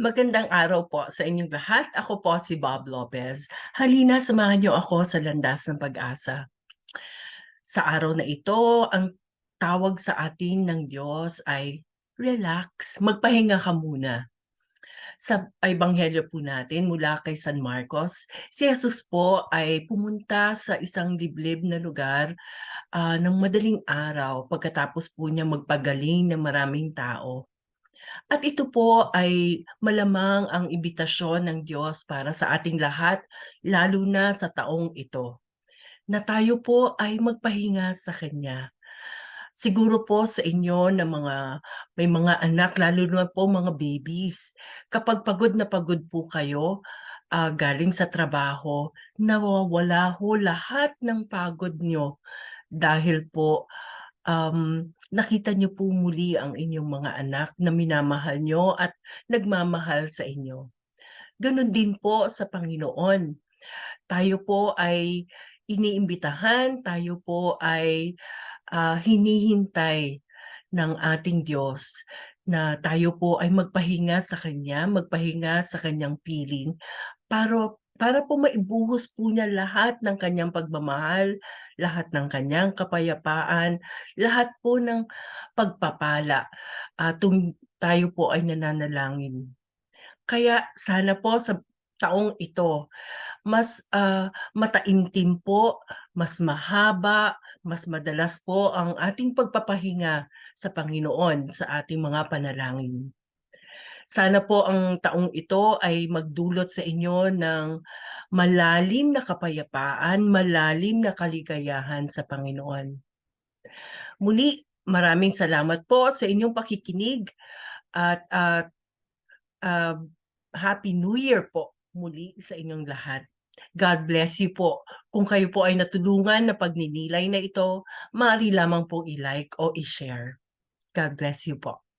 Magandang araw po sa inyong lahat. Ako po si Bob Lopez. Halina samahan niyo ako sa landas ng pag-asa. Sa araw na ito, ang tawag sa atin ng Diyos ay relax, magpahinga ka muna. Sa ebanghelyo po natin mula kay San Marcos, si Jesus po ay pumunta sa isang liblib na lugar ah, ng madaling araw pagkatapos po niya magpagaling ng maraming tao. At ito po ay malamang ang imbitasyon ng Diyos para sa ating lahat, lalo na sa taong ito, na tayo po ay magpahinga sa Kanya. Siguro po sa inyo na mga may mga anak, lalo na po mga babies, kapag pagod na pagod po kayo ah, galing sa trabaho, nawawala ho lahat ng pagod nyo dahil po um, nakita niyo po muli ang inyong mga anak na minamahal nyo at nagmamahal sa inyo. Ganon din po sa Panginoon. Tayo po ay iniimbitahan, tayo po ay ah, hinihintay ng ating Diyos na tayo po ay magpahinga sa Kanya, magpahinga sa Kanyang piling para para po maibuhos po niya lahat ng kanyang pagmamahal, lahat ng kanyang kapayapaan, lahat po ng pagpapala tuwing tayo po ay nananalangin. Kaya sana po sa taong ito, mas ah, mataimtim po, mas mahaba, mas madalas po ang ating pagpapahinga sa Panginoon sa ating mga panalangin. Sana po ang taong ito ay magdulot sa inyo ng malalim na kapayapaan, malalim na kaligayahan sa Panginoon. Muli, maraming salamat po sa inyong pakikinig at at ah, Happy New Year po muli sa inyong lahat. God bless you po. Kung kayo po ay natulungan na pagninilay na ito, maaari lamang pong i-like o i-share. God bless you po.